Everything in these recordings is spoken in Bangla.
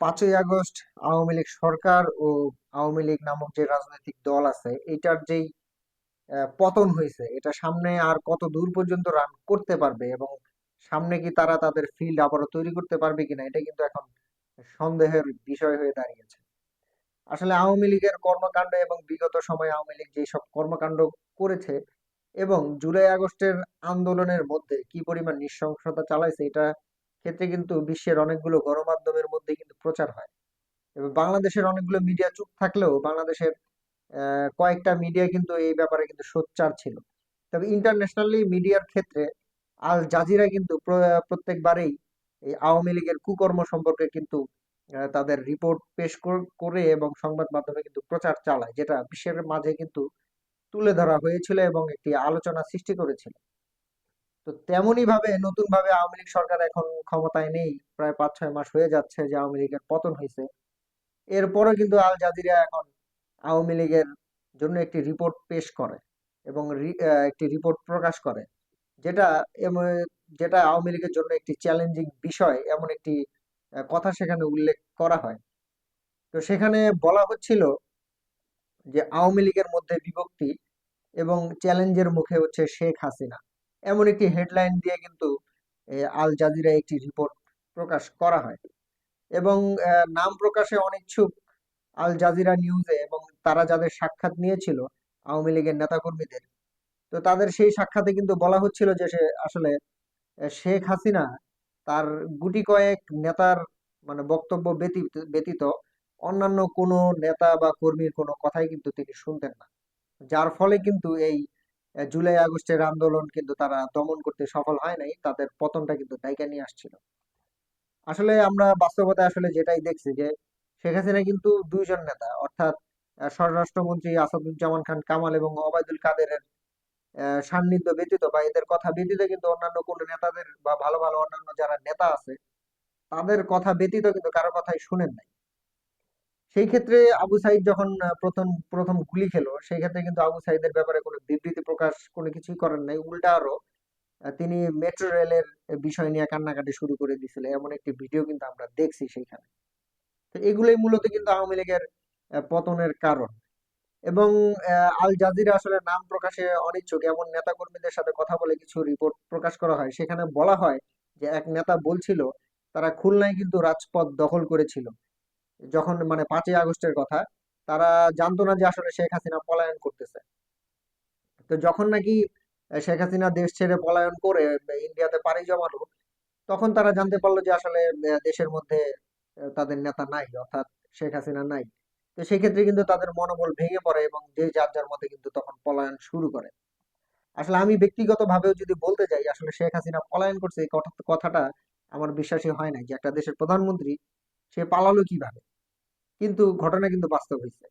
পাঁচই আগস্ট আওয়ামী লীগ সরকার ও আওয়ামী লীগ নামক যে রাজনৈতিক দল আছে, এটার যেই পতন হয়েছে, এটা সামনে আর কত দূর পর্যন্ত রান করতে পারবে এবং সামনে কি তারা তাদের ফিল্ড আবারও তৈরি করতে পারবে কিনা, এটা কিন্তু এখন সন্দেহের বিষয় হয়ে দাঁড়িয়েছে। আসলে আওয়ামী লীগের কর্মকাণ্ড এবং বিগত সময়ে আওয়ামী লীগ যেসব কর্মকাণ্ড করেছে এবং জুলাই আগস্টের আন্দোলনের মধ্যে কি পরিমাণ নৃশংসতা চালাইছে, এটা ক্ষেত্রে কিন্তু বিশ্বের অনেকগুলো গণমাধ্যমের মধ্যে কিন্তু প্রচার হয়। এবং বাংলাদেশের অনেকগুলো মিডিয়া চুপ থাকলেও বাংলাদেশের কয়েকটা মিডিয়া কিন্তু এই ব্যাপারে কিন্তু সোচ্চার ছিল। তবে ইন্টারন্যাশনালি মিডিয়ার ক্ষেত্রে আল জাজিরা কিন্তু প্রত্যেকবারেই এই আওয়ামী লীগের কুকর্ম সম্পর্কে কিন্তু তাদের রিপোর্ট পেশ করে এবং সংবাদ মাধ্যমে কিন্তু প্রচার চালায়, যেটা বিশ্বের মাঝে কিন্তু তুলে ধরা হয়েছিল এবং একটি আলোচনা সৃষ্টি করেছিল। তো তেমনই ভাবে নতুন ভাবে আওয়ামী লীগ সরকার এখন ক্ষমতায় নেই। প্রায় পাঁচ, ছয় মাস হয়ে যাচ্ছে যে আওয়ামী লীগের পতন হয়েছে। এরপরও কিন্তু আল জাজিরা এখন আওয়ামী লীগের জন্য একটি রিপোর্ট পেশ করে এবং একটি রিপোর্ট প্রকাশ করে, যেটা যেটা আওয়ামী লীগের জন্য একটি চ্যালেঞ্জিং বিষয় এমন একটি কথা সেখানে উল্লেখ করা হয়। তো সেখানে বলা হচ্ছিল যে আওয়ামী লীগের মধ্যে বিভক্তি এবং চ্যালেঞ্জের মুখে হচ্ছে শেখ হাসিনা। এমন একটি হেডলাইন দিয়ে কিন্তু আল জাজিরা একটি রিপোর্ট প্রকাশ করা হয়। এবং নাম প্রকাশে অনিচ্ছুক আল জাজিরা নিউজে এবং তারা যাদের সাক্ষাৎ নিয়েছিল আওয়ামী লীগের নেতাকর্মীদের, তো তাদের সেই সাক্ষাতে কিন্তু বলা হচ্ছিল যে সে আসলে শেখ হাসিনা তার গুটি কয়েক নেতার মানে বক্তব্য ব্যতীত ব্যতীত অন্যান্য কোনো নেতা বা কর্মীর কোনো কথাই কিন্তু তিনি শুনতেন না। যার ফলে কিন্তু এই জুলাই আগস্টের আন্দোলন কিন্তু তারা দমন করতে সফল হয় নাই। তাদের পতনটা কিন্তু দায়িকা নিয়ে আসছিল। আসলে আমরা বাস্তবতায় আসলে যেটাই দেখছি যে, শেখ হাসিনা কিন্তু দুইজন নেতা। অর্থাৎ স্বরাষ্ট্রমন্ত্রী আসাদুজ্জামান খান কামাল এবং ওবায়দুল কাদেরের সান্নিধ্য ব্যতীত বা এদের কথা ব্যতীত কিন্তু অন্যান্য কোন নেতাদের বা ভালো ভালো অন্যান্য যারা নেতা আছে, তাদের কথা ব্যতীত কিন্তু কারও কথাই শুনেন নাই। সেই ক্ষেত্রে আবু সাইদ যখন প্রথম প্রথম গুলি খেলো, সেই ক্ষেত্রে কিন্তু আবু সাইদের ব্যাপারে কোনো বিবৃতি প্রকাশ কোনো কিছুই করেন নাই। উল্টা আরও তিনি মেট্রো রেলের বিষয় নিয়ে কান্নাকাটি শুরু করে দিয়েছিল। এমন একটি ভিডিও কিন্তু আমরা দেখছি সেইখানে। তো এগুলোই মূলত কিন্তু আওয়ামী লীগের পতনের কারণ। এবং আল জাজিরা আসলে নাম প্রকাশে অনিচ্ছুক। এমন নেতাকর্মীদের সাথে কথা বলে কিছু রিপোর্ট প্রকাশ করা হয়। সেখানে বলা হয় যে, এক নেতা বলছিল, তারা খুলনায় কিন্তু রাজপথ দখল করেছিল। যখন মানে পাঁচই আগস্টের কথা, তারা জানতো না যে আসলে শেখ হাসিনা পলায়ন করতেছে। তো যখন নাকি শেখ হাসিনা দেশ ছেড়ে পলায়ন করে, ইন্ডিয়াতে পাড়ি জমালো, তখন তারা জানতে পারল যে আসলে দেশের মধ্যে তাদের নেতা নাই, অর্থাৎ শেখ হাসিনা নাই। তো সেক্ষেত্রে কিন্তু তাদের মনোবল ভেঙে পড়ে এবং যে যার যার মধ্যে কিন্তু তখন পলায়ন শুরু করে। আসলে আমি ব্যক্তিগত ভাবেও যদি বলতে যাই, আসলে শেখ হাসিনা পলায়ন করছে, এই কথাটা আমার বিশ্বাসই হয় না যে একটা দেশের প্রধানমন্ত্রী সে পালালো কীভাবে? কিন্তু ঘটনা কিন্তু বাস্তব হয়েছে।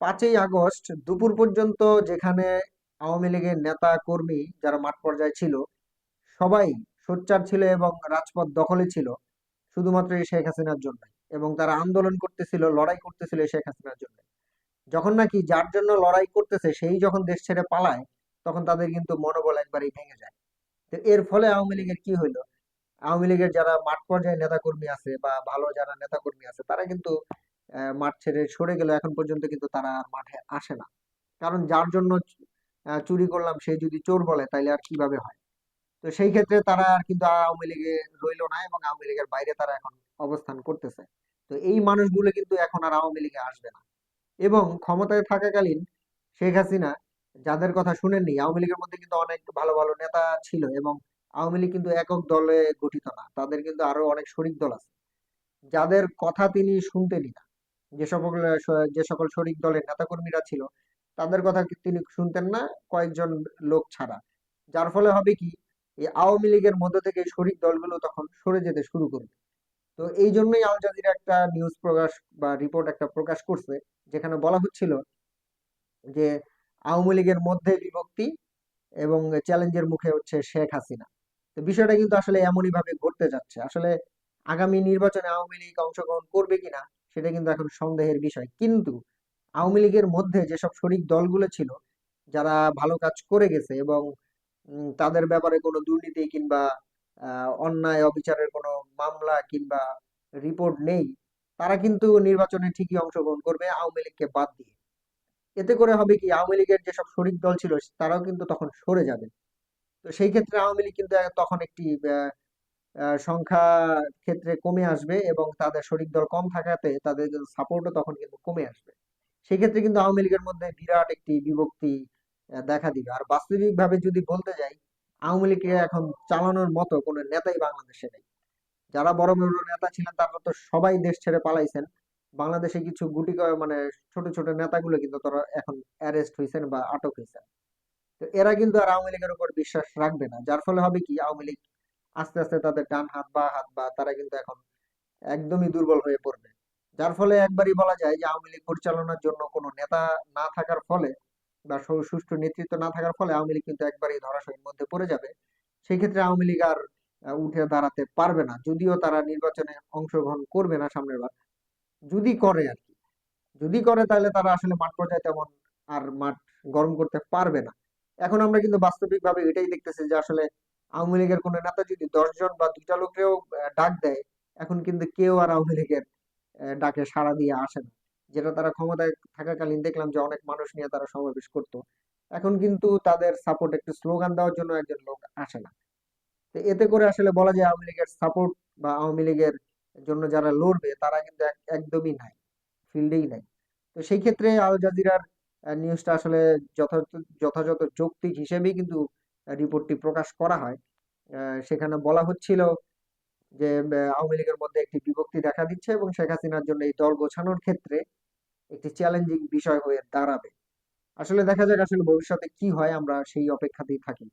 পাঁচই আগস্ট দুপুর পর্যন্ত যেখানে আওয়ামী লীগের নেতা কর্মী যারা মাঠ পর্যায়ে ছিল, সবাই সোচ্চার ছিল এবং রাজপথ দখলে ছিল, শুধুমাত্র এই শেখ হাসিনার জন্য। এবং তারা আন্দোলন করতেছিল, লড়াই করতেছিল শেখ হাসিনার জন্য। যখন নাকি যার জন্য লড়াই করতেছে, সেই যখন দেশ ছেড়ে পালায়, তখন তাদের কিন্তু মনোবল একবারেই ভেঙে যায়। এর ফলে আওয়ামী লীগের কি হইল? আওয়ামী লীগের যারা মাঠ পর্যায়ে নেতাকর্মী আছে বা ভালো যারা নেতাকর্মী আছে, তারা কিন্তু মাঠ ছেড়ে সরে গেল এখন পর্যন্ত কিন্তু তারা আর মাঠে আসে না। কারণ যার জন্য চুরি করলাম, সে যদি চোর বলে, তাইলে আর কীভাবে হয়? তো সেই ক্ষেত্রে তারা আর কিন্তু আওয়ামী লীগে রইল না এবং আওয়ামী লীগের বাইরে তারা এখন অবস্থান করতেছে। তো এই মানুষগুলো কিন্তু এখন আর আওয়ামী লীগে আসবে না। এবং ক্ষমতায় থাকাকালীন শেখ হাসিনা, যাদের কথা শুনেননি, আওয়ামী লীগের মধ্যে কিন্তু অনেক ভালো ভালো নেতা ছিল এবং আওয়ামী লীগ কিন্তু একক দলে গঠিত না। তাদের কিন্তু আরও অনেক শরিক দল আছে। যাদের কথা তিনি শুনতেনই না। যে সকল যে সকল শরিক দলের নেতাকর্মীরা ছিল, তাদের কথা তিনি শুনতেন না কয়েকজন লোক ছাড়া। যার ফলে হবে কি, এই আওয়ামী লীগের মধ্য থেকে শরিক দলগুলো তখন সরে যেতে শুরু করবে তো এই জন্যই আল জাজিরা একটা নিউজ প্রকাশ বা রিপোর্ট একটা প্রকাশ করছে, যেখানে বলা হচ্ছিল যে আওয়ামী লীগের মধ্যে বিভক্তি এবং চ্যালেঞ্জের মুখে হচ্ছে শেখ হাসিনা। বিষয়টা কিন্তু আসলে এমনই ভাবে ঘটতে যাচ্ছে। আসলে আগামী নির্বাচনে আওয়ামী লীগ অংশগ্রহণ করবে কিনা, সেটা কিন্তু এখন সন্দেহের বিষয়। কিন্তু আওয়ামী লীগের মধ্যে যেসব শরিক দলগুলো ছিল, যারা ভালো কাজ করে গেছে এবং তাদের ব্যাপারে কোনো দুর্নীতি কিংবা অন্যায় অবিচারের কোনো মামলা কিংবা রিপোর্ট নেই, তারা কিন্তু নির্বাচনে ঠিকই অংশগ্রহণ করবে আওয়ামী লীগকে বাদ দিয়ে। এতে করে হবে কি, আওয়ামী লীগের যেসব শরিক দল ছিল, তারাও কিন্তু তখন সরে যাবে। তো সেই ক্ষেত্রে আওয়ামী লীগ কিন্তু তখন একটি সংখ্যা ক্ষেত্রে কমে আসবে এবং তাদের শরিক দল কম থাকাতে তাদের সাপোর্টও তখন কিন্তু কমে আসবে। সেই ক্ষেত্রে কিন্তু আওয়ামী লীগের মধ্যে বিরাট একটি বিভক্তি দেখা দিবে। আর বাস্তবিক ভাবে যদি বলতে যাই, আওয়ামী লীগকে এখন চালানোর মতো কোনো নেতাই বাংলাদেশে নেই। যারা বড় বড় নেতা ছিলেন, তারা তো সবাই দেশ ছেড়ে পালাইছেন। বাংলাদেশে কিছু গুটি মানে ছোট ছোট নেতাগুলো কিন্তু তারা এখন অ্যারেস্ট হয়েছেন বা আটক হয়েছেন তো এরা কিন্তু আর আওয়ামী লীগের উপর বিশ্বাস রাখবে না। যার ফলে হবে কি, আওয়ামী লীগ আস্তে আস্তে তাদের ডান হাত, বা হাত বা তারা কিন্তু এখন একদমই দুর্বল হয়ে পড়বে। যার ফলে একবারই বলা যায় যে আওয়ামী লীগ পরিচালনার জন্য কোনো নেতা না থাকার ফলে বা সুষ্ঠু নেতৃত্ব না থাকার ফলে আওয়ামী লীগ কিন্তু একবারই ধরাশয়ীর মধ্যে পড়ে যাবে। সেই ক্ষেত্রে আওয়ামী লীগ আর উঠে দাঁড়াতে পারবে না। যদিও তারা নির্বাচনে অংশগ্রহণ করবে না সামনের বার, যদি করে আর কি। যদি করে তাহলে তারা আসলে মাঠ পর্যায়ে তেমন আর মাঠ গরম করতে পারবে না। এখন আমরা কিন্তু বাস্তবিক ভাবে এটাই দেখতেছি যে আসলে আওয়ামী লীগের কোনো নেতা যদি দশজন বা দুইটা লোকেও ডাক দেয়, এখন কিন্তু কেউ আর আওয়ামী লীগের ডাকে সাড়া দিয়ে আসে না। যেটা তারা ক্ষমতায় থাকাকালীন দেখলাম যে অনেক মানুষ নিয়ে তারা সমাবেশ করতো। এখন কিন্তু তাদের সাপোর্ট একটু স্লোগান দেওয়ার জন্য একজন লোক আসে না। তো এতে করে আসলে বলা যায় আওয়ামী লীগের সাপোর্ট বা আওয়ামী লীগের জন্য যারা লড়বে, তারা কিন্তু একদমই নাই ফিল্ডেই নাই। তো সেই ক্ষেত্রে আল জাজিরার নিউজটা আসলে যথাযথ যৌক্তিক হিসেবেই কিন্তু রিপোর্টটি প্রকাশ করা হয়। সেখানে বলা হচ্ছিল যে আওয়ামী লীগের মধ্যে একটি বিভক্তি দেখা দিচ্ছে এবং শেখ হাসিনার জন্য এই দল গোছানোর ক্ষেত্রে একটি চ্যালেঞ্জিং বিষয় হয়ে দাঁড়াবে। আসলে দেখা যাক, আসলে ভবিষ্যতে কি হয়, আমরা সেই অপেক্ষাতেই থাকি।